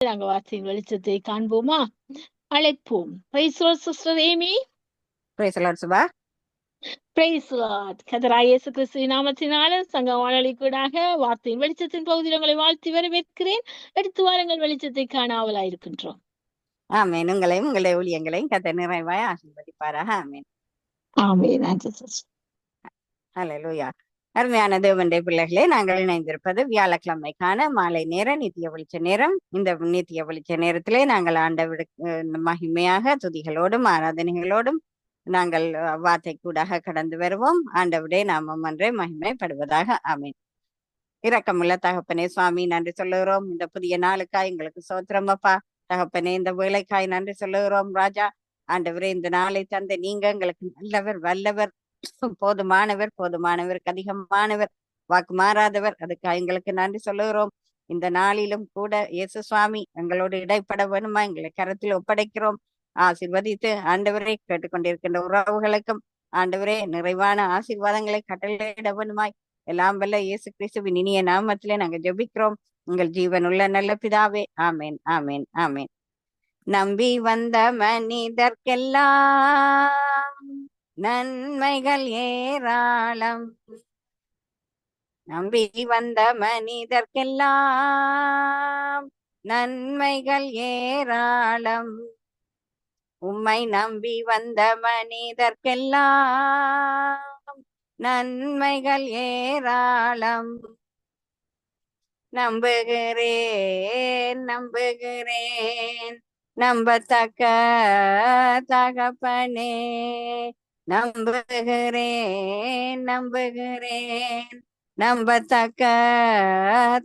நாங்க வார்த்தையின் வெளிச்சத்தை காண்போமா அழைப்போம் praise sister Amy praise lord Suba praise lord கதராய் இயேசு கிறிஸ்துவின் நாமத்தினால சங்க வானொலி கூடாக வார்த்தையின் வெளிச்சத்தின் பகுதியில் உங்களை வாழ்த்தி வரவேற்கிறேன் எடுத்து வாருங்கள் வெளிச்சத்தை காணாவலாயிருக்கின்றோம் ஆமேன் உங்களையும் உங்களுடைய ஊழியங்களையும் கத்த நிறைவாய் ஆசீர்வதிப்பாராக ஆமேன் ஆமே நன்றி சிஸ்டர் ஹalleluya அருமையான தேவனுடைய பிள்ளைகளே நாங்கள் இணைந்திருப்பது வியாழக்கிழமைக்கான மாலை நேர நித்திய வெளிச்ச நேரம். இந்த நித்திய வெளிச்ச நேரத்திலே நாங்கள் ஆண்டவிட மகிமையாக துதிகளோடும் ஆராதனைகளோடும் நாங்கள் வார்த்தை கூடாக கடந்து வருவோம். ஆண்டவுடைய நாமம் அன்றே மகிமைப்படுவதாக. ஆமேன். இரக்கமுள்ள தகப்பனே சுவாமி நன்றி சொல்லுகிறோம். இந்த புதிய நாளுக்காய் எங்களுக்கு சோத்திரம் அப்பா. தகப்பனே இந்த வேலைக்காய் நன்றி சொல்லுகிறோம் ராஜா. ஆண்டவரே இந்த நாளை தந்த நீங்க எங்களுக்கு நல்லவர் வல்லவர். போதுமானவர் போதுமானவருக்கு அதிகமானவர் வாக்கு மாறாதவர். அதுக்கு எங்களுக்கு நன்றி சொல்லுகிறோம். இந்த நாளிலும் கூட இயேசு சுவாமி எங்களோடு இடைப்பட வேணுமா? எங்களை கரத்தில் ஒப்படைக்கிறோம். ஆசீர்வதித்து ஆண்டவரை கேட்டுக்கொண்டிருக்கின்ற உறவுகளுக்கும் ஆண்டவரே நிறைவான ஆசீர்வாதங்களை கட்டளையிட வேணுமாய். எல்லாம் வல்ல இயேசு கிறிஸ்துவின் இனிய நாமத்திலே நாங்கள் ஜெபிக்கிறோம். உங்கள் உள்ள நல்ல பிதாவே. ஆமேன் ஆமேன் ஆமேன். நம்பி வந்த மனிதர்க்கெல்லாம் நன்மைகள் ஏராளம். நம்பி வந்த மனிதர்க்கெல்லாம் நன்மைகள் ஏராளம். உம்மை நம்பி வந்த மனிதர்க்கெல்லாம் நன்மைகள் ஏராளம். நம்புகிறேன் நம்புகிறேன். நம்பத்தக்க தகப்பனே நம்புகிறேன் நம்புகிறேன். நம்பத்தக்க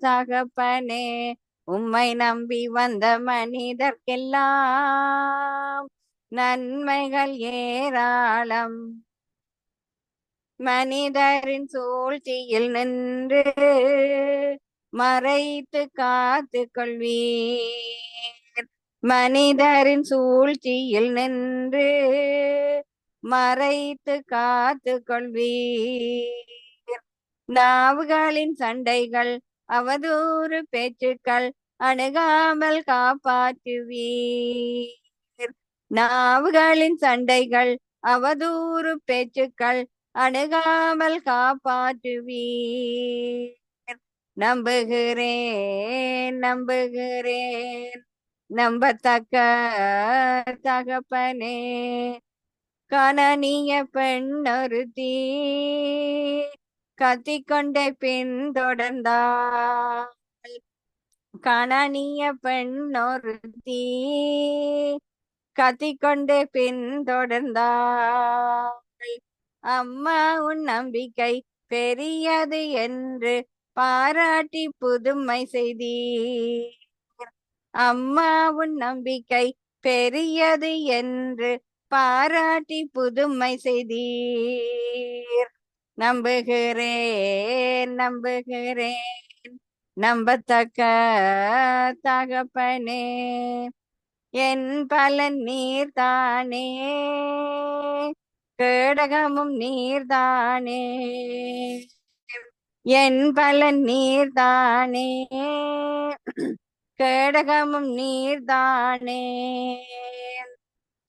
தகப்பனே உம்மை நம்பி வந்த மனிதர்க்கெல்லாம் நன்மைகள் ஏராளம். மனிதரின் சூழ்ச்சியில் நின்று மறைத்து காத்து கொள்வீர். மனிதரின் சூழ்ச்சியில் நின்று மறைத்து காத்து கொள்வீர். நாவுகளின் சண்டைகள் அவதூறு பேச்சுக்கள் அணுகாமல் காப்பாற்றுவீர். நாவுகளின் சண்டைகள் அவதூறு பேச்சுக்கள் அணுகாமல் காப்பாற்றுவீர். நம்புகிறேன் நம்புகிறேன் நம்பத்தக்க தகப்பனே. கனனிய பெண்ணொருத்தி கத்திக்கொண்டே பின்தொடர்ந்தாள் கனனிய பெண்ணொருத்தி கத்திக்கொண்டே பின்தொடர்ந்தாள் அம்மா உன் நம்பிக்கை பெரியது என்று பாராட்டி புதுமை செய்தீர். அம்மா உன் நம்பிக்கை பெரியது என்று பாராட்டி புதுமை செய்தீர். நம்புகிறேன் நம்புகிறேன். நம்பத்தக்க தகப்பனே என் பலன் நீர்தானே. கேடகமும் நீர்தானே. என் பலன் நீர்தானே. கேடகமும் நீர்தானே.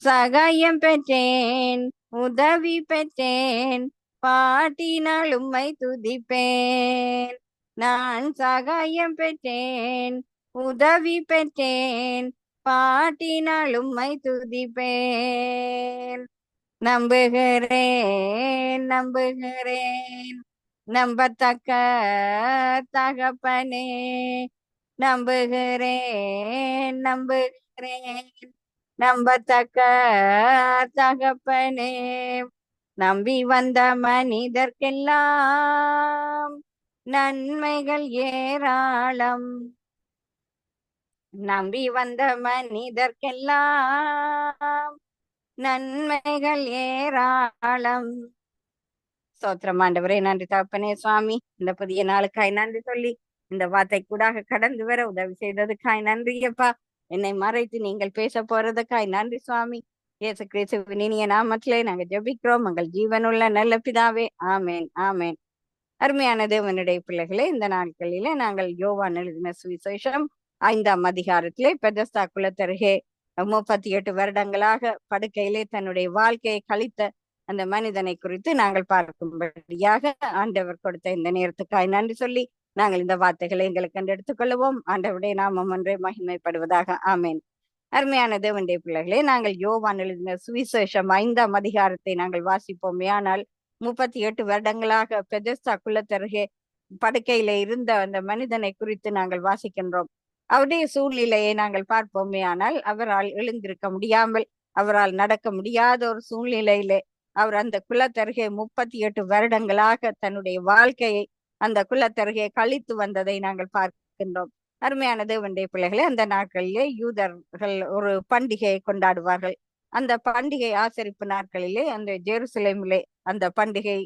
சகாயம் பெற்றேன் உதவி பெற்றேன் பாட்டினால் உம்மை துதிப்பேன். நான் சகாயம் பெற்றேன் உதவி பெற்றேன் பாட்டினால் உம்மை துதிப்பேன். நம்புகிறேன் நம்புகிறேன் நம்பத்தக்க தகப்பனே. நம்புகிறேன் நம்புகிறேன் நம்பத்தக்க தகப்பனே நம்பி வந்த மனிதர்க்கெல்லாம் நன்மைகள் ஏராளம். நம்பி வந்த மனிதர்க்கெல்லாம் நன்மைகள் ஏராளம். சோத்திரம் ஆண்டவரே நன்றி தகப்பனே சுவாமி. இந்த புதிய நாளுக்காய் நன்றி சொல்லி இந்த வார்த்தை கூடாக கடந்து வர உதவி செய்ததுக்காய் நன்றியப்பா என்னை மறைத்து நீங்கள் பேச போறதுக்காய். நன்றி சுவாமி. இயேசு கிறிஸ்துவின் இனிய நாமத்திலே நாங்க ஜெபிக்கிறோம். உங்கள் ஜீவனுள்ள நல்ல பிதாவே. ஆமேன் ஆமேன். அருமையான தேவனுடைய பிள்ளைகளே இந்த நாட்களில நாங்கள் யோவான் எழுதின சுவிசேஷம் ஐந்தாம் அதிகாரத்திலே பெதஸ்தா குலத்தருகே முப்பத்தி எட்டு வருடங்களாக படுக்கையிலே தன்னுடைய வாழ்க்கையை கழித்த அந்த மனிதனை குறித்து நாங்கள் பார்க்கும்படியாக ஆண்டவர் கொடுத்த இந்த நேரத்துக்காய் நன்றி சொல்லி நாங்கள் இந்த வார்த்தைகளை எங்களுக்கு கண்டு எடுத்துக்கொள்வோம் ஆண்டவுடைய நாமம் ஒன்றே மகிமைப்படுவதாக. ஆமேன். அருமையான தேவனுடைய பிள்ளைகளே நாங்கள் யோவான் எழுதின சுவிசேஷம் ஐந்தாம் அதிகாரத்தை நாங்கள் வாசிப்போமே. ஆனால் முப்பத்தி எட்டு வருடங்களாக பெதஸ்தா குலத்தருகே படுக்கையில இருந்த அந்த மனிதனை குறித்து நாங்கள் வாசிக்கின்றோம். அவருடைய சூழ்நிலையை நாங்கள் பார்ப்போமே. ஆனால் அவரால் எழுந்திருக்க முடியாமல் அவரால் நடக்க முடியாத ஒரு சூழ்நிலையிலே அவர் அந்த குலத்தருகே முப்பத்தி எட்டு வருடங்களாக தன்னுடைய வாழ்க்கையை அந்த குலத்தருகே கழித்து வந்ததை நாங்கள் பார்க்கின்றோம். அருமையான தேவனுடைய பிள்ளைகளே அந்த நாட்களிலே யூதர்கள் ஒரு பண்டிகையை கொண்டாடுவார்கள். அந்த பண்டிகை ஆசரிப்பு நாட்களிலே அந்த ஜெருசலேமிலே அந்த பண்டிகை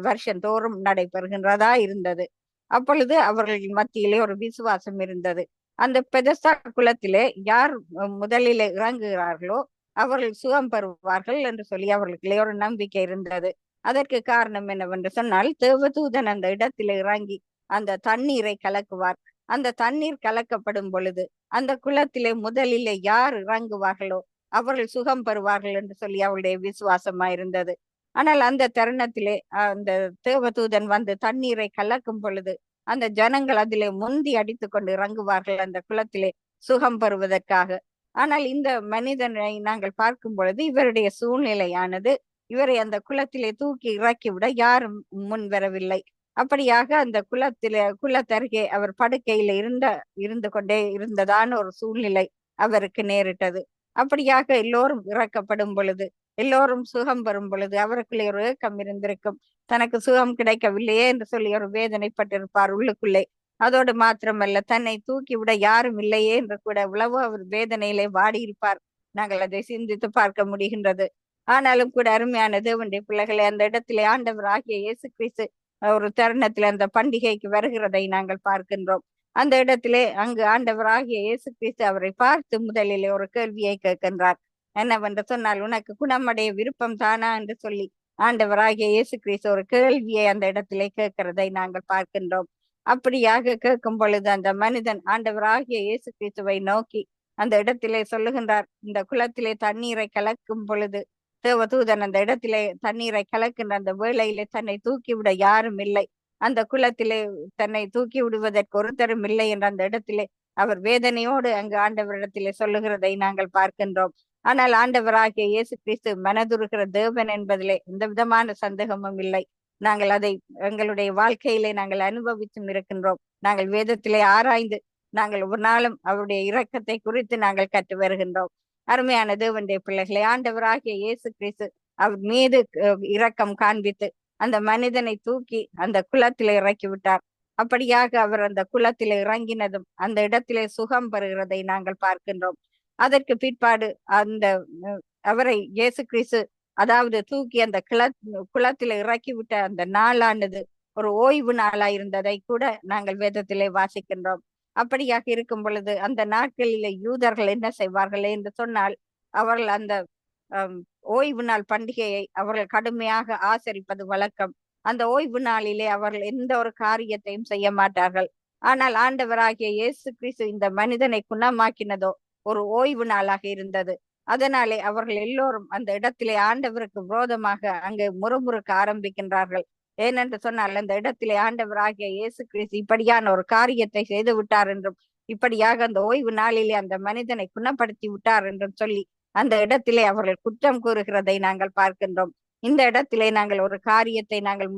வருஷம் தோறும் நடைபெறுகின்றதா இருந்தது. அப்பொழுது அவர்களின் மத்தியிலே ஒரு விசுவாசம் இருந்தது. அந்த பெதஸ்தா குலத்திலே யார் முதலிலே இறங்குகிறார்களோ அவர்கள் சுகம் பெறுவார்கள் என்று சொல்லி அவர்களுக்கு ஒரு நம்பிக்கை இருந்தது. அதற்கு காரணம் என்னவென்று சொன்னால் தேவதூதன் அந்த இடத்தில் இறங்கி அந்த தண்ணீரை கலக்குவார். அந்த தண்ணீர் கலக்கப்படும் பொழுது அந்த குளத்திலே முதலிலே யார் இறங்குவார்களோ அவர்கள் சுகம் பெறுவார்கள் என்று சொல்லி அவளுடைய விசுவாசமா இருந்தது. ஆனால் அந்த தருணத்திலே அந்த தேவதூதன் வந்து தண்ணீரை கலக்கும் பொழுது அந்த ஜனங்கள் அதிலே முந்தி அடித்து கொண்டு இறங்குவார்கள் அந்த குளத்திலே சுகம் பெறுவதற்காக. ஆனால் இந்த மனிதனை நாங்கள் பார்க்கும் பொழுது இவருடைய சூழ்நிலையானது இவரை அந்த குளத்திலே தூக்கி இறக்கி விட யாரும் முன் வரவில்லை. அப்படியாக அந்த குளத்தில குளத்தருகே அவர் படுக்கையில இருந்த இருந்து கொண்டே இருந்ததான ஒரு சூழ்நிலை அவருக்கு நேரிட்டது. அப்படியாக எல்லோரும் இறக்கப்படும் பொழுது எல்லோரும் சுகம் பெறும் பொழுது அவருக்குள்ளே ஒரு ஏக்கம் இருந்திருக்கும். தனக்கு சுகம் கிடைக்கவில்லையே என்று சொல்லி ஒரு வேதனைப்பட்டிருப்பார் உள்ளுக்குள்ளே. அதோடு மாத்திரமல்ல தன்னை தூக்கி விட யாரும் இல்லையே என்று கூட உளவு அவர் வேதனையிலே வாடியிருப்பார். நாங்கள் அதை சிந்தித்து பார்க்க முடிகின்றது. ஆனாலும் கூட அருமையான தேவனுடைய பிள்ளைகளை அந்த இடத்திலே ஆண்டவர் ஆகிய இயேசு கிறிஸ்து ஒரு தருணத்தில் அந்த பண்டிகைக்கு வருகிறதை நாங்கள் பார்க்கின்றோம். அந்த இடத்திலே அங்கு ஆண்டவர் ஆகிய இயேசு கிறிஸ்து அவரை பார்த்து முதலிலே ஒரு கேள்வியை கேட்கின்றார். என்னவென்று சொன்னால் உனக்கு குணமடைய விருப்பம் தானா? என்று சொல்லி ஆண்டவராகிய இயேசு கிறிஸ்து ஒரு கேள்வியை அந்த இடத்திலே கேட்கிறதை நாங்கள் பார்க்கின்றோம். அப்படியாக கேட்கும் பொழுது அந்த மனிதன் ஆண்டவராகிய இயேசு கிறிஸ்துவை நோக்கி அந்த இடத்திலே சொல்லுகின்றார் இந்த குளத்திலே தண்ணீரை கலக்கும் பொழுது தேவதூதன் அந்த இடத்திலே தண்ணீரை கலக்கின்ற அந்த வேளையிலே தன்னை தூக்கிவிட யாரும் இல்லை. அந்த குளத்திலே தன்னை தூக்கி விடுவதற்கு ஒருத்தரும் இல்லை என்ற அந்த இடத்திலே அவர் வேதனையோடு அங்கு ஆண்டவரிடத்திலே சொல்லுகிறதை நாங்கள் பார்க்கின்றோம். ஆனால் ஆண்டவராகிய இயேசு கிறிஸ்து மனதுருகிற தேவன் என்பதிலே எந்த விதமான சந்தேகமும் இல்லை. நாங்கள் அதை எங்களுடைய வாழ்க்கையிலே நாங்கள் அனுபவித்தும் இருக்கின்றோம். நாங்கள் வேதத்திலே ஆராய்ந்து நாங்கள் ஒரு நாளும் அவருடைய இரக்கத்தை குறித்து நாங்கள் கற்று வருகின்றோம். அருமையான தேவனுடைய பிள்ளைகளை ஆண்டவராகிய இயேசு கிறிஸ்து அவர் மீது இரக்கம் காண்பித்து அந்த மனிதனை தூக்கி அந்த குளத்திலே இறக்கி விட்டார் அப்படியாக அவர் அந்த குளத்தில இறங்கினதும் அந்த இடத்திலே சுகம் பெறுகிறதை நாங்கள் பார்க்கின்றோம். அதற்கு பிற்பாடு அந்த அவரை இயேசு கிறிஸ்து அதாவது தூக்கி அந்த கிள குளத்தில இறக்கி விட்ட அந்த நாளானது ஒரு ஓய்வு நாளா இருந்ததை கூட நாங்கள் வேதத்திலே வாசிக்கின்றோம். அப்படியாக இருக்கும் பொழுது அந்த நாட்களில் யூதர்கள் என்ன செய்வார்கள் என்று சொன்னால் அவர்கள் அந்த ஓய்வு நாள் பண்டிகையை அவர்கள் கடுமையாக ஆசரிப்பது வழக்கம். அந்த ஓய்வு நாளிலே அவர்கள் எந்த ஒரு காரியத்தையும் செய்ய மாட்டார்கள். ஆனால் ஆண்டவராகிய இயேசு கிறிஸ்து இந்த மனிதனை குணமாக்கினதோ ஒரு ஓய்வு நாளாக இருந்தது. அதனாலே அவர்கள் எல்லோரும் அந்த இடத்திலே ஆண்டவருக்கு விரோதமாக அங்கே முறுமுறுக்க ஆரம்பிக்கின்றார்கள். ஏனென்று சொன்னால் அந்த இடத்திலே ஆண்டவராகிய இயேசு கிறிஸ்து இப்படியான ஒரு காரியத்தை செய்து விட்டார் என்றும் இப்படியாக அந்த ஓய்வு நாளிலே அந்த மனிதனை குணப்படுத்தி விட்டார் என்றும் சொல்லி அந்த இடத்திலே அவர்கள் குற்றம் கூறுகிறதை நாங்கள் பார்க்கின்றோம். இந்த இடத்திலே நாங்கள் ஒரு காரியத்தை நாங்கள்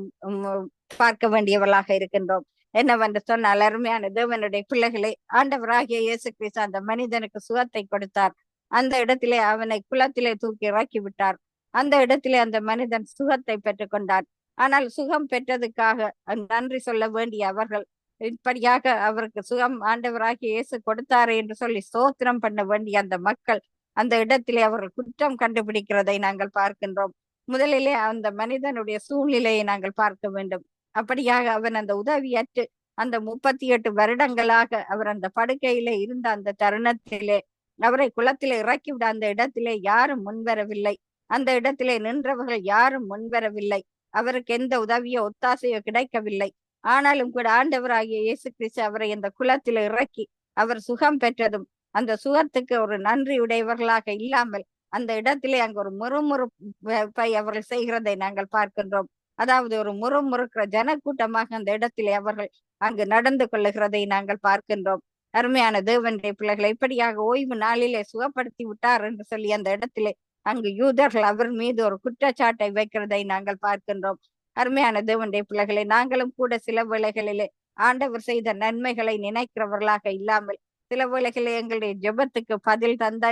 பார்க்க வேண்டியவர்களாக இருக்கின்றோம். என்னவென்று சொன்னால் அருமையான தேவனுடைய பிள்ளைகளை ஆண்டவராகிய இயேசு கிறிஸ்து அந்த மனிதனுக்கு சுகத்தை கொடுத்தார். அந்த இடத்திலே அவனை குளத்திலே தூக்கி இறக்கி விட்டார். அந்த இடத்திலே அந்த மனிதன் சுகத்தை பெற்றுக்கொண்டான் ஆனால் சுகம் பெற்றதுக்காக நன்றி சொல்ல வேண்டிய அவர்கள் இப்படியாக அவருக்கு சுகம் ஆண்டவராகி இயேசு கொடுத்தாரு என்று சொல்லி சோத்திரம் பண்ண வேண்டிய அந்த மக்கள் அந்த இடத்திலே அவர்கள் குற்றம் கண்டுபிடிக்கிறதை நாங்கள் பார்க்கின்றோம். முதலிலே அந்த மனிதனுடைய சூழ்நிலையை நாங்கள் பார்க்க வேண்டும். அப்படியாக அவன் அந்த உதவியற்று அந்த முப்பத்தி எட்டு வருடங்களாக அவர் அந்த படுக்கையிலே இருந்த அந்த தருணத்திலே அவரை குளத்திலே இறக்கிவிட அந்த இடத்திலே யாரும் முன்வரவில்லை. அந்த இடத்திலே நின்றவர்கள் யாரும் முன்வரவில்லை. அவருக்கு எந்த உதவியோ ஒத்தாசையோ கிடைக்கவில்லை. ஆனாலும் கூட ஆண்டவராகிய இயேசு கிறிஸ்து அவரை அந்த குலத்தில் இறக்கி அவர் சுகம் பெற்றதும் அந்த சுகத்துக்கு ஒரு நன்றி உடையவர்களாக இல்லாமல் அந்த இடத்திலே அங்கு ஒரு முறுமுறுப்பை அவர்கள் செய்கிறதை நாங்கள் பார்க்கின்றோம். அதாவது ஒரு முறுமுறுக்கிற ஜனக்கூட்டமாக அந்த இடத்திலே அவர்கள் அங்கு நடந்து கொள்ளுகிறதை நாங்கள் பார்க்கின்றோம். அருமையான தேவனுடைய பிள்ளைகளை இப்படியாக ஓய்வு நாளிலே சுகப்படுத்தி விட்டார் என்று சொல்லி அந்த இடத்திலே அங்கு யூதர்கள் அவர் மீது ஒரு குற்றச்சாட்டை வைக்கிறதை நாங்கள் பார்க்கின்றோம். அருமையான தேவனுடைய பிள்ளைகளை நாங்களும் கூட சில வேளைகளிலே ஆண்டவர் செய்த நன்மைகளை நினைக்கிறவர்களாக இல்லாமல் சில வேளைகளிலே எங்களுடைய ஜெபத்துக்கு பதில் தந்த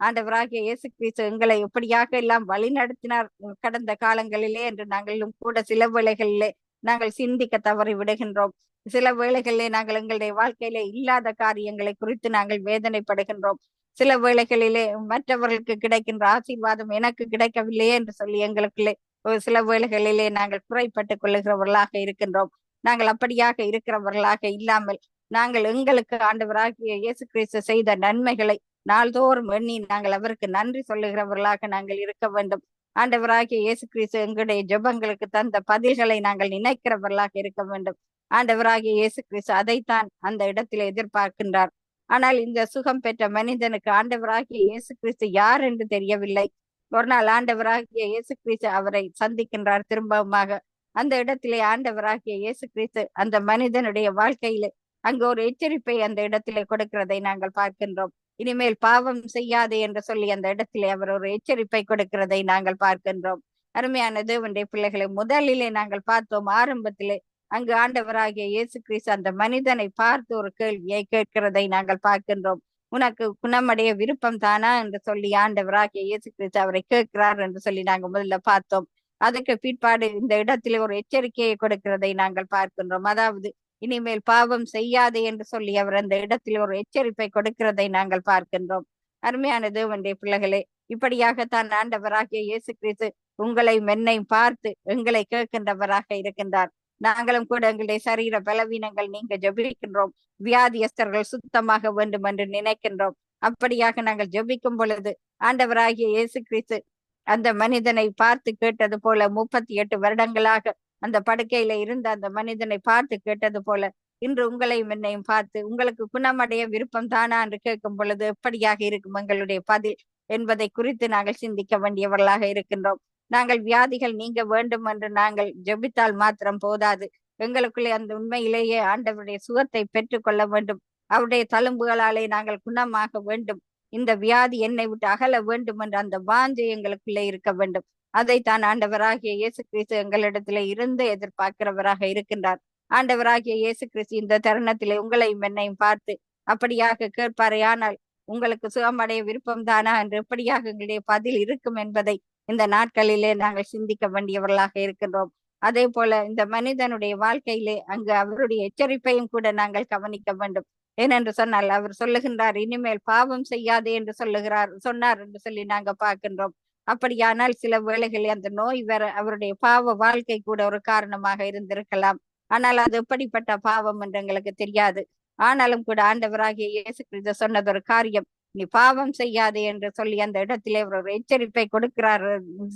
ஆண்டவராகிய இயேசு கிறிஸ்து எங்களை எப்படியாக எல்லாம் வழி நடத்தினார் கடந்த காலங்களிலே என்று நாங்களும் கூட சில வேளைகளிலே நாங்கள் சிந்திக்க தவறி விடுகின்றோம். சில வேளைகளிலே நாங்கள் எங்களுடைய வாழ்க்கையிலே இல்லாத காரியங்களை குறித்து நாங்கள் வேதனைப்படுகின்றோம். சில வேளைகளிலே மற்றவர்களுக்கு கிடைக்கின்ற ஆசீர்வாதம் எனக்கு கிடைக்கவில்லையே என்று சொல்லி எங்களுக்குள்ளே ஒரு சில வேளைகளிலே நாங்கள் குறைப்பட்டுக் கொள்ளுகிறவர்களாக இருக்கின்றோம். நாங்கள் அப்படியாக இருக்கிறவர்களாக இல்லாமல் நாங்கள் எங்களுக்கு ஆண்டவராகிய இயேசு கிறிஸ்து செய்த நன்மைகளை நாள்தோறும் எண்ணி நாங்கள் அவருக்கு நன்றி சொல்லுகிறவர்களாக நாங்கள் இருக்க வேண்டும். ஆண்டவராகிய இயேசு கிறிஸ்து எங்களுடைய ஜெபங்களுக்கு தந்த பதில்களை நாங்கள் நினைக்கிறவர்களாக இருக்க வேண்டும். ஆண்டவராகிய இயேசு கிறிஸ்து அதைத்தான் அந்த இடத்தில் எதிர்பார்க்கின்றார். ஆனால் இந்த சுகம் பெற்ற மனிதனுக்கு ஆண்டவராகிய இயேசு கிறிஸ்து யார் என்று தெரியவில்லை. ஒரு நாள் ஆண்டவராகிய இயேசு கிறிஸ்து அவரை சந்திக்கின்றார் திரும்பமாக அந்த இடத்திலே ஆண்டவராகிய இயேசு கிறிஸ்து அந்த மனிதனுடைய வாழ்க்கையிலே அங்கு ஒரு எச்சரிப்பை அந்த இடத்திலே கொடுக்கிறதை நாங்கள் பார்க்கின்றோம். இனிமேல் பாவம் செய்யாதே என்று சொல்லி அந்த இடத்திலே அவர் ஒரு எச்சரிப்பை கொடுக்கிறதை நாங்கள் பார்க்கின்றோம். அருமையான தேவனுடைய பிள்ளைகளை முதலிலே நாங்கள் பார்த்தோம். ஆரம்பத்திலே அங்கு ஆண்டவராகிய இயேசு கிறிஸ்து அந்த மனிதனை பார்த்து ஒரு கேள்வியை கேட்கிறதை நாங்கள் பார்க்கின்றோம். உனக்கு குணமடைய விருப்பம் தானா? என்று சொல்லி ஆண்டவராகிய இயேசு கிறிஸ்து அவரை கேட்கிறார் என்று சொல்லி நாங்க முதல்ல பார்த்தோம். அதுக்கு பிற்பாடு இந்த இடத்திலே ஒரு எச்சரிக்கையை கொடுக்கிறதை நாங்கள் பார்க்கின்றோம். அதாவது இனிமேல் பாவம் செய்யாதே என்று சொல்லி அவர் அந்த இடத்தில் ஒரு எச்சரிப்பை கொடுக்கிறதை நாங்கள் பார்க்கின்றோம். அருமையான தேவனுடைய பிள்ளைகளே இப்படியாகத்தான் ஆண்டவராகிய இயேசு கிறிஸ்து உங்களை மென்னை பார்த்து எங்களை கேட்கின்றவராக இருக்கின்றார். நாங்களும் கூட எங்களுடைய சரீர பலவீனங்கள் நீங்க ஜெபிக்கின்றோம். வியாதியஸ்தர்கள் சுத்தமாக வேண்டும் என்று நினைக்கின்றோம். அப்படியாக நாங்கள் ஜெபிக்கும் பொழுது ஆண்டவராகிய இயேசு கிறிஸ்து அந்த மனிதனை பார்த்து கேட்டது போல முப்பத்தி எட்டு வருடங்களாக அந்த படுக்கையில இருந்த அந்த மனிதனை பார்த்து கேட்டது போல இன்று உங்களையும் என்னையும் பார்த்து உங்களுக்கு குணமடைய விருப்பம் தானா என்று கேட்கும் பொழுது எப்படியாக இருக்கும் எங்களுடைய பதில் என்பதை குறித்து நாங்கள் சிந்திக்க வேண்டியவர்களாக இருக்கின்றோம். நாங்கள் வியாதிகள் நீங்க வேண்டும் என்று நாங்கள் ஜெபித்தால் மாத்திரம் போதாது. எங்களுக்குள்ளே அந்த உண்மையிலேயே ஆண்டவருடைய சுகத்தை பெற்றுக்கொள்ள வேண்டும். அவருடைய தழும்புகளாலே நாங்கள் குணமாக வேண்டும். இந்த வியாதி என்னை விட்டு அகல வேண்டும் என்ற அந்த வாஞ்சை எங்களுக்குள்ளே இருக்க வேண்டும். அதைத்தான் ஆண்டவராகிய இயேசு கிறிஸ்து எங்களிடத்திலே இருந்து எதிர்பார்க்கிறவராக இருக்கின்றார். ஆண்டவராகிய இயேசு கிறிஸ்து இந்த தருணத்திலே உங்களையும் என்னையும் பார்த்து அப்படியாக கேட்பாரையானால் உங்களுக்கு சுகமடைய விருப்பம் தானா? என்று எப்படியாக எங்களுடைய பதில் இருக்கும் என்பதை இந்த நாட்களிலே நாங்கள் சிந்திக்க வேண்டியவர்களாக இருக்கின்றோம். அதே போல இந்த மனிதனுடைய வாழ்க்கையிலே அங்கு அவருடைய எச்சரிப்பையும் கூட நாங்கள் கவனிக்க வேண்டும். ஏனென்று சொன்னால் அவர் சொல்லுகின்றார் இனிமேல் பாவம் செய்யாதே என்று சொல்லுகிறார் சொன்னார் என்று சொல்லி நாங்க பார்க்கின்றோம். அப்படியானால் சில வேளைகளில் அந்த நோய் வர அவருடைய பாவ வாழ்க்கை கூட ஒரு காரணமாக இருந்திருக்கலாம். ஆனால் அது எப்படிப்பட்ட பாவம் என்று எங்களுக்கு தெரியாது. ஆனாலும் கூட ஆண்டவராகிய இயேசு கிறிஸ்து சொன்னது ஒரு காரியம் நீ பாவம் செய்யாதே என்று சொல்லி அந்த இடத்திலே ஒரு எச்சரிப்பை கொடுக்கிறார்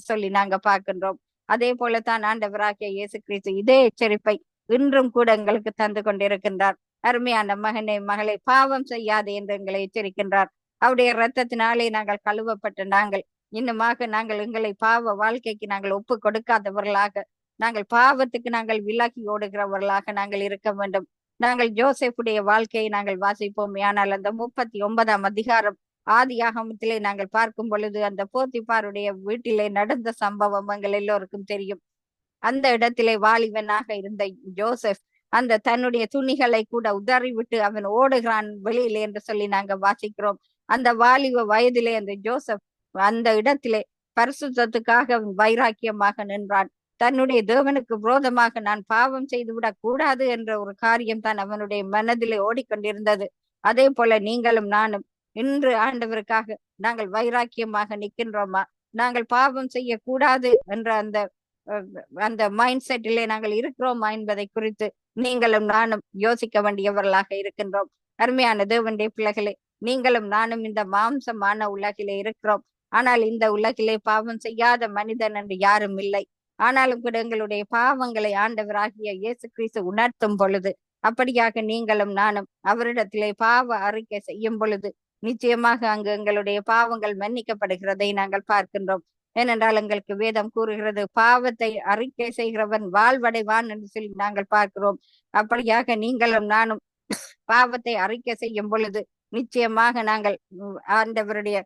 சொல்லி நாங்க பார்க்கின்றோம். அதே போலத்தான் ஆண்டவராகிய இயேசு கிறிஸ்து இதே எச்சரிப்பை இன்றும் கூட எங்களுக்கு தந்து கொண்டிருக்கின்றார். அருமையான மகனை மகளை பாவம் செய்யாதே என்று எங்களை எச்சரிக்கின்றார். அவருடைய இரத்தத்தினாலே நாங்கள் கழுவப்பட்ட நாங்கள் இன்னுமாக நாங்கள் எங்களை பாவ வாழ்க்கைக்கு நாங்கள் ஒப்பு கொடுக்காதவர்களாக நாங்கள் பாவத்துக்கு நாங்கள் விலகி ஓடுகிறவர்களாக நாங்கள் இருக்க வேண்டும். நாங்கள் ஜோசப்புடைய வாழ்க்கையை நாங்கள் வாசிப்போம். ஆனால் அந்த முப்பத்தி ஒன்பதாம் அதிகாரம் ஆதி ஆகமத்திலே நாங்கள் பார்க்கும் பொழுது அந்த போத்திப்பாருடைய வீட்டிலே நடந்த சம்பவம் எங்கள் எல்லோருக்கும் தெரியும். அந்த இடத்திலே வாலிபனாக இருந்த ஜோசப் அந்த தன்னுடைய துணிகளை கூட உதறிவிட்டு அவன் ஓடுகிறான் வெளியிலே என்று சொல்லி நாங்க வாசிக்கிறோம். அந்த வாலிப வயதிலே அந்த ஜோசப் அந்த இடத்திலே பரிசுத்தத்துக்காக வைராக்கியமாக நின்றான். தன்னுடைய தேவனுக்கு விரோதமாக நான் பாவம் செய்து விடக் கூடாது என்ற ஒரு காரியம் தான் அவனுடைய மனதிலே ஓடிக்கொண்டிருந்தது. அதே போல நீங்களும் நானும் இன்று ஆண்டவருக்காக நாங்கள் வைராக்கியமாக நிற்கின்றோமா? நாங்கள் பாவம் செய்யக்கூடாது என்ற அந்த அந்த மைண்ட் செட்டிலே நாங்கள் இருக்கிறோமா என்பதை குறித்து நீங்களும் நானும் யோசிக்க வேண்டியவர்களாக இருக்கின்றோம். அருமையான தேவனுடைய பிள்ளைகளே நீங்களும் நானும் இந்த மாம்சமான உலகிலே இருக்கிறோம். ஆனால் இந்த உலகிலே பாவம் செய்யாத மனிதன் என்று யாரும் இல்லை. ஆனாலும் கூட எங்களுடைய பாவங்களை ஆண்டவராகிய இயேசு கிறிஸ்து உணர்த்தும் பொழுது அப்படியாக நீங்களும் நானும் அவரிடத்திலே பாவ அறிக்கை செய்யும் பொழுது நிச்சயமாக அங்கு எங்களுடைய பாவங்கள் மன்னிக்கப்படுகிறதை நாங்கள் பார்க்கின்றோம். ஏனென்றால் எங்களுக்கு வேதம் கூறுகிறது பாவத்தை அறிக்கை செய்கிறவன் வாழ்வடைவான் என்று சொல்லி நாங்கள் பார்க்கிறோம். அப்படியாக நீங்களும் நானும் பாவத்தை அறிக்கை செய்யும் பொழுது நிச்சயமாக நாங்கள் ஆண்டவருடைய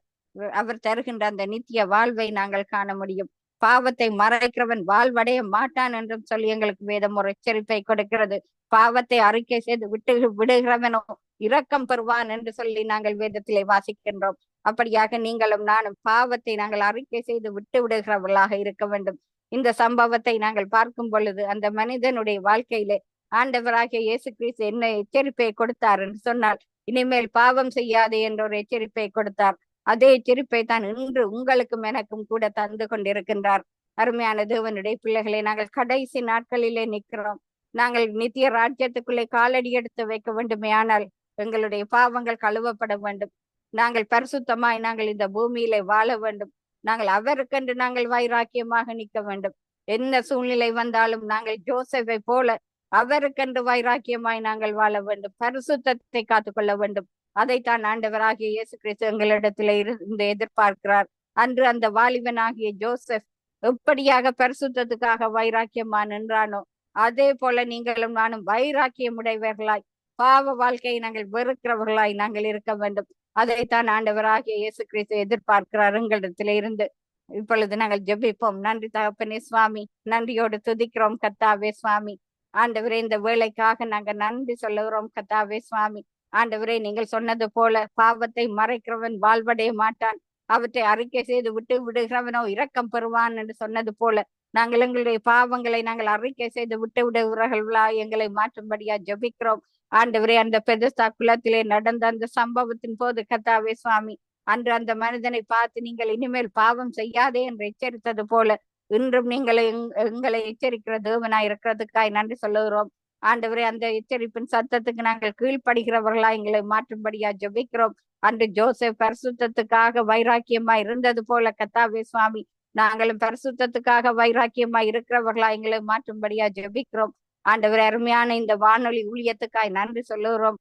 அவர் தருகின்ற அந்த நித்திய வாழ்வை நாங்கள் காண முடியும். பாவத்தை மறைக்கிறவன் வாழ்வடைய மாட்டான் என்றும் சொல்லி எங்களுக்கு வேதம் ஒரு எச்சரிப்பை கொடுக்கிறது. பாவத்தை அறிக்கை செய்து விட்டு விடுகிறவனோ இரக்கம் பெறுவான் என்று சொல்லி நாங்கள் வேதத்திலே வாசிக்கின்றோம். அப்படியாக நீங்களும் நானும் பாவத்தை நாங்கள் அறிக்கை செய்து விட்டு விடுகிறவர்களாக இருக்க வேண்டும். இந்த சம்பவத்தை நாங்கள் பார்க்கும் பொழுது அந்த மனிதனுடைய வாழ்க்கையிலே ஆண்டவராகிய இயேசு கிறிஸ்து என்ன எச்சரிப்பை கொடுத்தார் என்று சொன்னால் இனிமேல் பாவம் செய்யாதே என்ற ஒரு எச்சரிப்பை கொடுத்தார். அதே எச்சரிப்பை தான் இன்று உங்களுக்கும் எனக்கும் கூட தந்து கொண்டிருக்கின்றார். அருமையான தேவனுடைய பிள்ளைகளை நாங்கள் கடைசி நாட்களிலே நிற்கிறோம். நாங்கள் நித்திய ராஜ்யத்துக்குள்ளே காலடி எடுத்து வைக்க வேண்டுமே ஆனால் எங்களுடைய பாவங்கள் கழுவப்பட வேண்டும். நாங்கள் பரிசுத்தமாய் நாங்கள் இந்த பூமியிலே வாழ வேண்டும். நாங்கள் அவருக்கென்று நாங்கள் வைராக்கியமாக நிற்க வேண்டும். என்ன சூழ்நிலை வந்தாலும் நாங்கள் ஜோசஃபை போல அவருக்கென்று வைராக்கியமாய் நாங்கள் வாழ வேண்டும். பரிசுத்தத்தை காத்துக்கொள்ள வேண்டும். அதைத்தான் ஆண்டவராகிய இயேசு கிறிஸ்து எங்களிடத்துல இருந்து எதிர்பார்க்கிறார். அன்று அந்த வாலிபனாகிய ஜோசப் எப்படியாக பரிசுத்தத்துக்காக வைராக்கியமா நின்றானோ அதே போல நீங்களும் நானும் வைராக்கியமுடையவர்களாய் பாவ வாழ்க்கையை நாங்கள் வெறுக்கிறவர்களாய் நாங்கள் இருக்க வேண்டும். அதைத்தான் ஆண்டவராகிய இயேசு கிறிஸ்து எதிர்பார்க்கிறார் எங்களிடத்துல இருந்து. இப்பொழுது நாங்கள் ஜெபிப்போம். நன்றி தகப்பனே சுவாமி. நன்றியோடு துதிக்கிறோம் கத்தாவே சுவாமி. ஆண்டவரே இந்த வேலைக்காக நாங்க நன்றி சொல்லுகிறோம் கத்தாவே சுவாமி. ஆண்டவரே நீங்கள் சொன்னது போல பாவத்தை மறைக்கிறவன் வாழ்வடைய மாட்டான். அவற்றை அறிக்கை செய்து விட்டு விடுகிறவனோ இரக்கம் பெறுவான் என்று சொன்னது போல நாங்கள் எங்களுடைய பாவங்களை நாங்கள் அறிக்கை செய்து விட்டு விடுகிறவர்களா? எங்களை மாற்றும்படியா ஜெபிக்கிறோம். ஆண்டவரே அந்த பெதஸ்தா குலத்திலே நடந்த அந்த சம்பவத்தின் போது கத்தாவே சுவாமி அன்று அந்த மனிதனை பார்த்து நீங்கள் இனிமேல் பாவம் செய்யாதே என்று எச்சரித்தது போல இன்றும் நீங்கள் எங்- எங்களை எச்சரிக்கிற தேவனாய் இருக்கிறதுக்காய் நன்றி சொல்லுகிறோம். ஆண்டவரே அந்த எச்சரிப்பின் சத்தத்துக்கு நாங்கள் கீழ்ப்படுகிறவர்களா எங்களை மாற்றும்படியா ஜெபிக்கிறோம். அன்று ஜோசப் பரிசுத்தத்துக்காக வைராக்கியமா இருந்தது போல கத்தாவே சுவாமி நாங்களும் பரிசுத்தத்துக்காக வைராக்கியமா இருக்கிறவர்களா எங்களை மாற்றும்படியா ஜெபிக்கிறோம். ஆண்டவர் அருமையான இந்த வானொலி ஊழியத்துக்காய் நன்றி சொல்லுகிறோம்.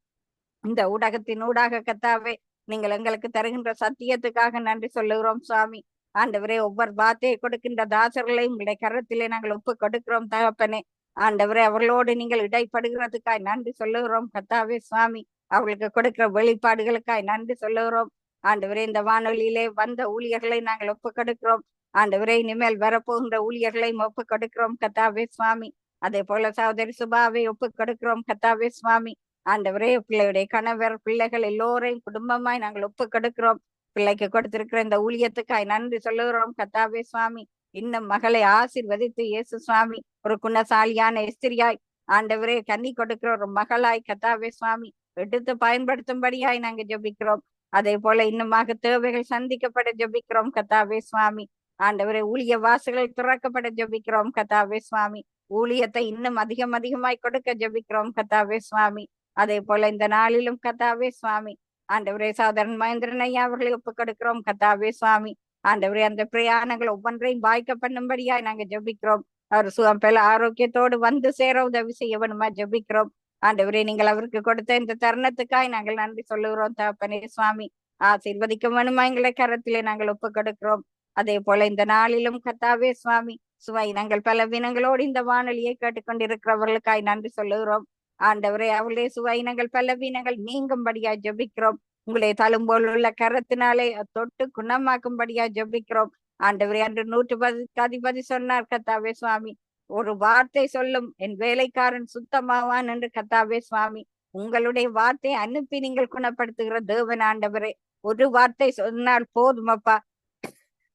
இந்த ஊடகத்தின் ஊடாக கத்தாவே நீங்கள் எங்களுக்கு தருகின்ற சத்தியத்துக்காக நன்றி சொல்லுகிறோம் சுவாமி. ஆண்டவரே ஒவ்வொரு வார்த்தையை கொடுக்கின்ற தாசர்களையும் உங்களுடைய கரத்திலே நாங்கள் ஒப்பு கொடுக்கிறோம் தகப்பனே. ஆண்டவரே அவர்களோடு நீங்கள் இடைப்படுகிறதுக்காய் நன்றி சொல்லுகிறோம். கத்தாவே சுவாமி அவர்களுக்கு கொடுக்கிற வெளிப்பாடுகளுக்காய் நன்றி சொல்லுகிறோம். ஆண்டவரே இந்த வானொலியிலே வந்த ஊழியர்களை நாங்கள் ஒப்பு கொடுக்கிறோம் ஆண்டவரே இனிமேல் வரப்போகின்ற ஊழியர்களையும் ஒப்பு கொடுக்கிறோம் கத்தாவே சுவாமி அதே போல சகோதரி சுபாவை ஒப்பு கொடுக்கிறோம் கத்தாவே சுவாமி ஆண்டவரே பிள்ளையுடைய கணவர் பிள்ளைகள் எல்லோரையும் குடும்பமாய் நாங்கள் ஒப்பு கொடுக்கிறோம் பிள்ளைக்கு கொடுத்திருக்கிற இந்த ஊழியத்துக்காய் நன்றி சொல்லுகிறோம். கத்தாவே சுவாமி இன்னும் மகளை ஆசிர்வதித்து இயேசு சுவாமி ஒரு குணசாலியான எஸ்திரியாய் ஆண்டவரே கன்னி கொடுக்கிற ஒரு மகளாய் கத்தாவே சுவாமி எடுத்து பயன்படுத்தும்படியாய் நாங்க ஜெபிக்கிறோம். அதே போல இன்னுமாக தேவைகள் சந்திக்கப்பட ஜபிக்கிறோம் கத்தாவே சுவாமி. ஆண்டவரே ஊழிய வாசல்கள் திறக்கப்பட ஜெபிக்கிறோம் கத்தாவே சுவாமி. ஊழியத்தை இன்னும் அதிகம் அதிகமாய் கொடுக்க ஜபிக்கிறோம் கத்தாவே சுவாமி. அதே போல இந்த நாளிலும் கத்தாவே சுவாமி. ஆண்டவரே சாதாரண மகேந்திரன் ஐயா அவர்களை ஒப்புக் கொடுக்கிறோம் கத்தாவே சுவாமி. ஆண்டவரே அந்த பிரயாணங்கள் ஒவ்வொன்றையும் பாய்க்க பண்ணும்படியாய் நாங்க ஜெபிக்கிறோம். அவர் சுகம் பெல ஆரோக்கியத்தோடு வந்து சேர உதவி செய்ய வேணுமா ஜெபிக்கிறோம். ஆண்டவரே நீங்கள் அவருக்கு கொடுத்த இந்த தருணத்துக்காய் நாங்கள் நன்றி சொல்லுகிறோம். தகப்பனே சுவாமி ஆசீர்வதிக்க வேணுமா எங்களை கரத்திலே நாங்கள் ஒப்பு கொடுக்கிறோம். அதே போல இந்த நாளிலும் கத்தாவே சுவாமி சுவை நாங்கள் பல வினங்களோடு இந்த வானொலியை கேட்டுக்கொண்டிருக்கிறவர்களுக்காய் நன்றி சொல்லுகிறோம். ஆண்டவரே அவளுடைய நாங்கள் பல வீனங்கள் நீங்கும்படியா ஜெபிக்கிறோம். உங்களை தழும்போல் உள்ள கரத்தினாலே தொட்டு குணமாக்கும்படியா ஜெபிக்கிறோம். ஆண்டவரே அன்று நூற்று பதி அதிபதி சொன்னார் கத்தாவே சுவாமி ஒரு வார்த்தை சொல்லும். என் வேலைக்காரன் சுத்தமாவான் என்று கத்தாவே சுவாமி உங்களுடைய வார்த்தை அனுப்பி நீங்கள் குணப்படுத்துகிற தேவன் ஆண்டவரே. ஒரு வார்த்தை சொன்னால் போதும் அப்பா.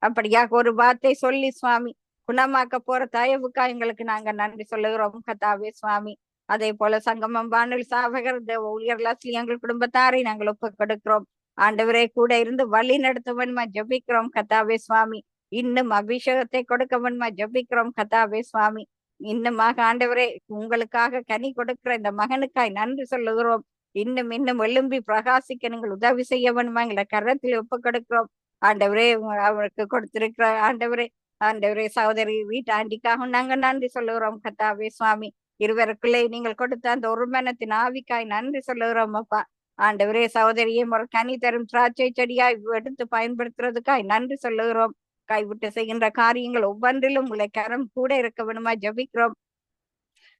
அப்படியாக ஒரு வார்த்தை சொல்லி சுவாமி குணமாக்க போற தயவுக்கா எங்களுக்கு நாங்க நன்றி சொல்லுகிறோம். கத்தாவே சுவாமி அதே போல சங்கமம் வானொலி சாவகர் தேவ ஊழியர் எங்கள் குடும்பத்தாரை நாங்கள் ஒப்பு கொடுக்கிறோம் ஆண்டவரே கூட இருந்து வழி நடத்துவன்மா ஜபிக்கிறோம் கதாவே சுவாமி. இன்னும் அபிஷேகத்தை கொடுக்க ஜபிக்கிறோம் கதாவே சுவாமி. இன்னுமாக ஆண்டவரே உங்களுக்காக கனி கொடுக்கிற இந்த மகனுக்காய் நன்றி சொல்லுகிறோம். இன்னும் இன்னும் எழும்பி பிரகாசிக்க நீங்கள் உதவி செய்ய எங்களை கரத்தில் ஒப்பு கொடுக்கிறோம் ஆண்டவரே அவருக்கு கொடுத்திருக்கிற ஆண்டவரே ஆண்டவரே சகோதரி வீட்டு ஆண்டிக்காகவும் நாங்க நன்றி சொல்லுகிறோம் கத்தாவே சுவாமி. இருவருக்குள்ளே நீங்கள் கொடுத்த அந்த ஒருமனத்தின் ஆவிக்காய் நன்றி சொல்லுகிறோம் அப்பா. ஆண்டவரே சகோதரியை ஒரு கனி தரும் திராட்சை செடியாய் எடுத்து பயன்படுத்துறதுக்காய் நன்றி சொல்லுகிறோம். கைவிட்டு செய்கின்ற காரியங்கள் ஒவ்வொன்றிலும் உள்ள கரம் கூட இருக்க வேணுமா ஜபிக்கிறோம்.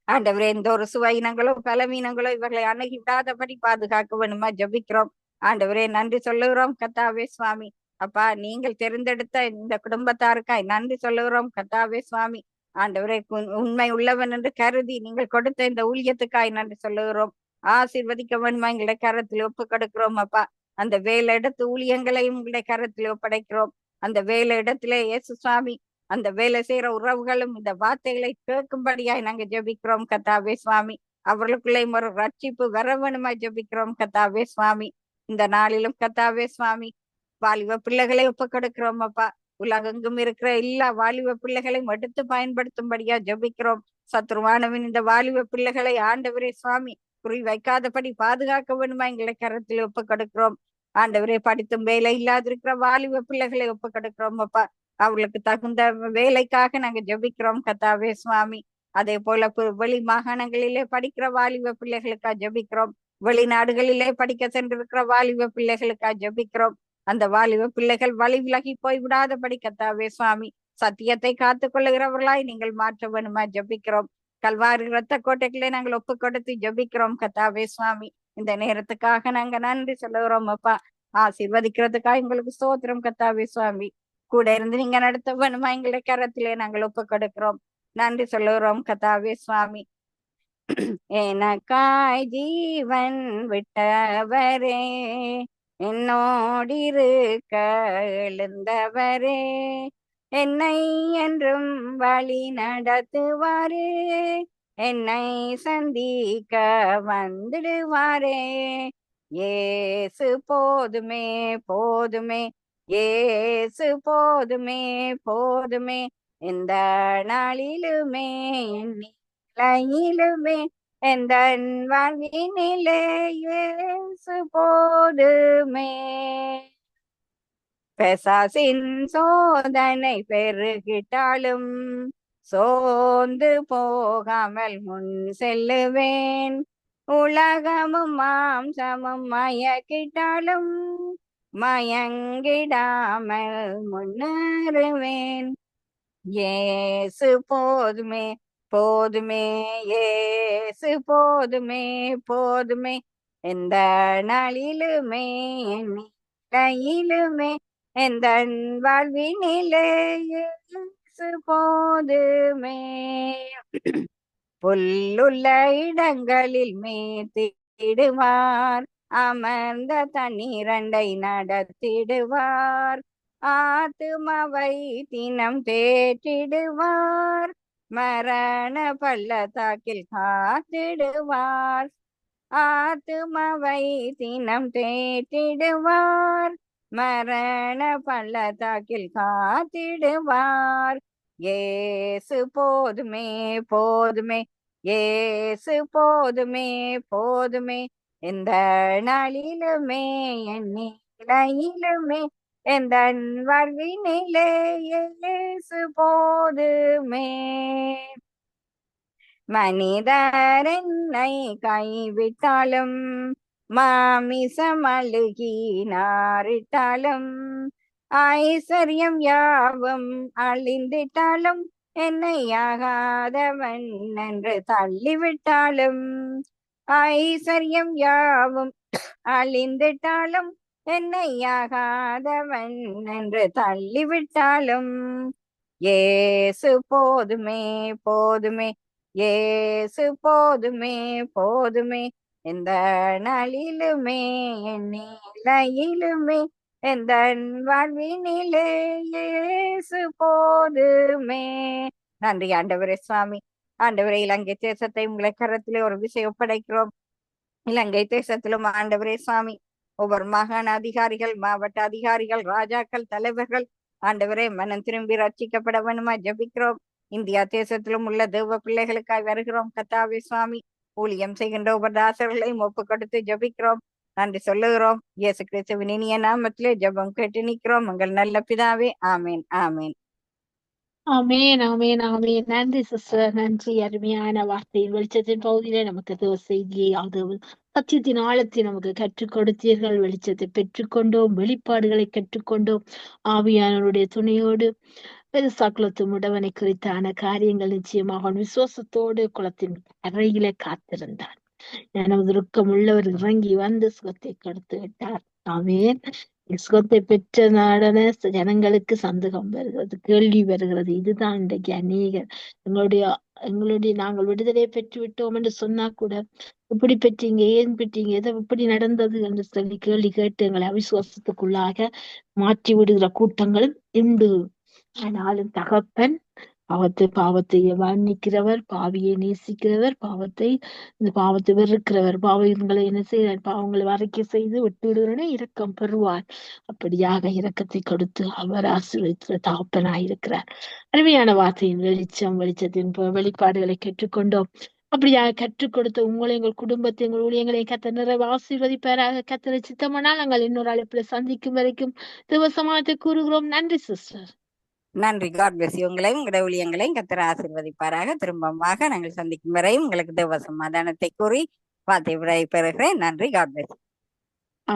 ஆண்டவரே எந்த ஒரு சுவையினங்களோ பலவீனங்களோ இவர்களை அணுகி விடாதபடி பாதுகாக்க வேணுமா ஜபிக்கிறோம். ஆண்டவரே நன்றி சொல்லுகிறோம். கத்தாவே சுவாமி. அப்பா நீங்கள் தெரிந்தெடுத்த இந்த குடும்பத்தாருக்காய் நன்றி சொல்லுகிறோம். கத்தாவே சுவாமி. ஆண்டவரே உண்மை உள்ளவன் என்று கருதி நீங்கள் கொடுத்த இந்த ஊழியத்துக்காய் நன்றி சொல்லுகிறோம். ஆசீர்வதிக்க வேணுமா எங்களுடைய கரத்தில் ஒப்பு கொடுக்கிறோம் அப்பா. அந்த வேலை இடத்து ஊழியங்களையும் உங்களுடைய கரத்தில் ஒப்படைக்கிறோம். அந்த வேலை இடத்திலே இயேசு சுவாமி அந்த வேலை செய்யற உறவுகளும் இந்த வார்த்தைகளை கேட்கும்படியாய் நாங்க ஜெபிக்கிறோம் கத்தாவே சுவாமி. அவர்களுக்குள்ளே ஒரு ரட்சிப்பு வர வேணுமா ஜெபிக்கிறோம் கத்தாவே சுவாமி. இந்த நாளிலும் கத்தாவே சுவாமி வாலிப பிள்ளைகளை ஒப்பு கொடுக்கிறோம் அப்பா. உலகெங்கும் இருக்கிற எல்லா வாலிப பிள்ளைகளையும் எடுத்து பயன்படுத்தும்படியா ஜபிக்கிறோம். சத்ருவானவன் இந்த வாலிப பிள்ளைகளை ஆண்டவரே சுவாமி குறி வைக்காதபடி பாதுகாக்க வேணுமா எங்களை கரத்தில் ஒப்பு கொடுக்கிறோம் ஆண்டவரே படித்தும் வேலை இல்லாதிருக்கிற வாலிப பிள்ளைகளை ஒப்பு கொடுக்கிறோம் அப்பா. அவர்களுக்கு தகுந்த வேலைக்காக நாங்க ஜபிக்கிறோம். கத்தாவே சுவாமி அதே போல வெளி மாகாணங்களிலே படிக்கிற வாலிப பிள்ளைகளுக்கா ஜபிக்கிறோம். வெளிநாடுகளிலே படிக்க சென்றிருக்கிற வாலிப பிள்ளைகளுக்கா ஜபிக்கிறோம். அந்த வாலிப பிள்ளைகள் வழி விலகி போய் விடாதபடி கத்தாவே சுவாமி. சத்தியத்தை காத்து கொள்ளுகிறவர்களாய் நீங்கள் மாற்ற வேணுமா? ஜபிக்கிறோம். கல்வாரி ரத்த கோட்டைகளே நாங்கள் ஒப்பு கொடுத்து ஜபிக்கிறோம். கத்தாவே சுவாமி இந்த நேரத்துக்காக நாங்க நன்றி சொல்லுகிறோம் அப்பா. ஆசீர்வதிக்கிறதுக்காக எங்களுக்கு சோத்திரம் கத்தாவே சுவாமி. கூட இருந்து நீங்க நடத்த வேணுமா? எங்களுடைய கரத்திலே நாங்கள் ஒப்பு கொடுக்கிறோம் நன்றி சொல்லுகிறோம் கத்தாவே சுவாமி. எனக்காய் ஜீவன் விட்டவரே என்னோடிருக்க எழுந்தவரே என்னை என்றும் வழி நடத்துவாரே என்னை சந்திக்க வந்துடுவாரே. ஏசு போதுமே போதுமே ஏசு போதுமே போதுமே எந்த நாளிலுமே நிலையிலுமே எந்த வாழ்வினிலே இயேசு போதுமே பெசாசின் சோதனை பெருகிட்டாலும் சோர்ந்து போகாமல் முன் செல்லுவேன். உலகமும் மாம்சமும் மயக்கிட்டாலும் மயங்கிடாமல் முன்னேறுவேன். ஏசு போதுமே. போதுமே ஏசு போதுமே போதுமே. எந்த நாளிலுமே நிலையிலுமே எந்த வாழ்வினிலே இயேசு போதுமே. புல்லுள்ள இடங்களில் மேத்திடுவார் அமர்ந்த தண்ணீரண்டை நடத்திடுவார். ஆத்துமவை தினம் தேற்றிடுவார் மரண பள்ளத்தாக்கில் காத்திடுவார். ஆத்துமாவை தினம் தேற்றிடுவார். மரண பள்ளத்தாக்கில் காத்திடுவார். ஏசு போதுமே போதுமே ஏசு போதுமே போதுமே. எந்த நாளிலுமே என் நிலையிலுமே எந்த வாழ்வினிலே இயேசு போதுமே மனிதர் என்னை கைவிட்டாலும் மாமிசம் அழுகினாரிட்டாலும் ஐஸ்வர்யம் யாவும் அழிந்திட்டாலும் என்னை ஆகாதவன் என்று தள்ளிவிட்டாலும் ஐஸ்வர்யம் யாவும் அழிந்திட்டாலும் என்னையாகாதவன் என்று தள்ளிவிட்டாலும் ஏசு போதுமே போதுமே ஏசு போதுமே போதுமே எந்த நாளிலுமே என் நிலையிலுமே எந்த வாழ்வினிலே இயேசு போதுமே. நன்றி ஆண்டவரே சுவாமி. ஆண்டவரே இலங்கை தேசத்தை உங்களை கரத்திலே ஒரு விஷயம் ஒப்படைக்கிறோம் இலங்கை தேசத்திலும் ஆண்டவரே சுவாமி. ஒவ்வொரு மாகாண அதிகாரிகள் மாவட்ட அதிகாரிகள் ராஜாக்கள் தலைவர்கள் ஆண்டவரே மனம் திரும்பி ரட்சிக்கப்பட வேணுமா ஜபிக்கிறோம். இந்தியா தேசத்திலும் உள்ள தேவ பிள்ளைகளுக்காய் வருகிறோம். கத்தாவே சுவாமி ஊழியம் செய்கின்ற உபதாசர்களையும் ஒப்பு கொடுத்து ஜபிக்கிறோம். நன்றி சொல்லுகிறோம். இயேசு கிறிஸ்துவின் இனிய நாமத்திலே ஜபம் கேட்டு நிற்கிறோம். உங்கள் நல்ல பிதாவே ஆமேன் ஆமேன். ஆமேன் ஆமேன் ஆமேன். நன்றி சிஸ்டர் நன்றி. அருமையான வார்த்தையின் வெளிச்சத்தின் பகுதியிலே நமக்கு தேவ செய்தியை அது சத்தியத்தின் ஆழத்தை நமக்கு கற்றுக் கொடுத்தீர்கள். வெளிச்சத்தை பெற்றுக்கொண்டோம் வெளிப்பாடுகளை கற்றுக்கொண்டோம். ஆவியானவருடைய துணையோடு பெருசாக்குளத்து முடவனை குறித்தான காரியங்கள் நிச்சயமாக அவன் விசுவாசத்தோடு குளத்தின் அறையிலே காத்திருந்தான். எனது துக்கம் உள்ளவர் இறங்கி வந்து சுகத்தை கொடுத்து விட்டார். ஆமேன். சுகத்தை பெற்ற நாடன ஜனங்களுக்கு சந்தேகம் வருகிறது கேள்வி வருகிறது. இதுதான் இன்றைக்கு அநேகர். எங்களுடைய எங்களுடைய நாங்கள் விடுதலை பெற்று விட்டோம் என்று சொன்னா கூட இப்படி பெற்றீங்க ஏன் பெற்றீங்க எதை இப்படி நடந்தது என்று சொல்லி கேள்வி கேட்டு எங்களை அவிசுவாசத்துக்குள்ளாக மாற்றி விடுகிற கூட்டங்களும் உண்டு. ஆனாலும் தகப்பன் பாவத்தை பாவத்தை வர்ணிக்கிறவர் பாவியை நேசிக்கிறவர் பாவத்தை இந்த பாவத்தை வெறுக்கிறவர். பாவங்களை என்ன செய்கிறார்? பாவங்களை வரைக்க செய்து விட்டு இரக்கம் பெறுவார். அப்படியாக இரக்கத்தை கொடுத்து அவர் ஆசீர்வதிக்கிற தாப்பனாயிருக்கிறார் அருமையான வார்த்தையின் வெளிச்சம் வெளிச்சத்தின் வெளிப்பாடுகளை கற்றுக்கொண்டோம் அப்படியாக கற்றுக் கொடுத்த உங்களை எங்கள் குடும்பத்தை எங்கள் ஊழியங்களை கத்த நிறைவு ஆசீர்வதிப்பாராக. கத்தரை சித்தமானால் நாங்கள் இன்னொரு அழைப்புல சந்திக்கும் வரைக்கும் திவசமானத்தை கூறுகிறோம். நன்றி சிஸ்டர். நன்றி. காட் பிளஸ் உங்களையும் உங்களுடைய கத்திர ஆசீர்வதிப்பாராக. திரும்பமாக நாங்கள் சந்திக்கும் வரையும் உங்களுக்கு தேவ சமாதானத்தை கூறி வார்த்தை விடை பெறுகிறேன். நன்றி. God plus